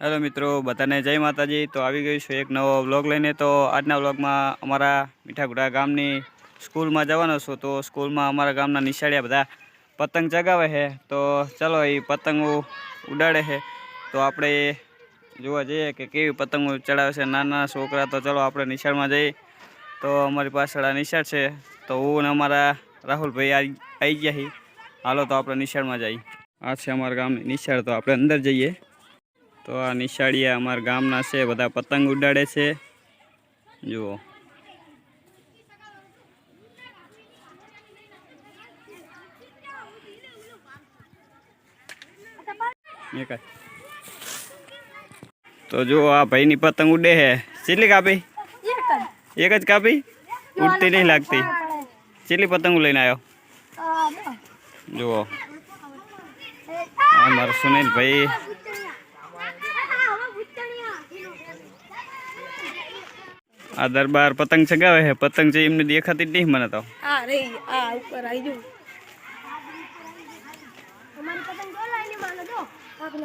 Hello મિત્રો, બધાને જય માતાજી. તો આવી ગયું છું એક નવો વ્લોગ લઈને. તો આજના વ્લોગમાં અમારા મીઠાગુડા ગામની સ્કૂલમાં જવાનો છું. તો સ્કૂલમાં અમારા ગામના નિશાળિયા બધા પતંગ ચગાવે છે. તો ચલો એ પતંગો ઉડાડે છે. તો આપણે જોવા જઈએ કે કેવી પતંગો ચડાવે છે. નાના છોકરા તો ચલો આપણે નિશાળમાં જઈએ. તો અમારી પાછળ નિશાળ છે. તો હું ને અમારા રાહુલભાઈ આવી ગયા છીએ. હાલો તો આપણે નિશાળમાં જઈએ. આ છે અમારા ગામની નિશાળ. તો આપણે અંદર જઈએ. તો આ નિશાળીયા અમારા ગામના છે બધા પતંગ ઉડાડે છે જુઓ એ કાંઈ. તો જુઓ આ ભાઈની પતંગ ઉડે છે કેટલી કાપી એક જ કાપી ઉડતી નહીં લાગતી કેટલી પતંગ લઈને આવ્યો જુઓ આ મારો સુનિલભાઈ આ દરબાર પતંગ ચગાવે છે. પતંગ છે એમને દેખાતી જ નહીં મને તો. આ રે આ ઉપર આવી જો અમારી પતંગ ડોલાય ને માનો જો. આગળ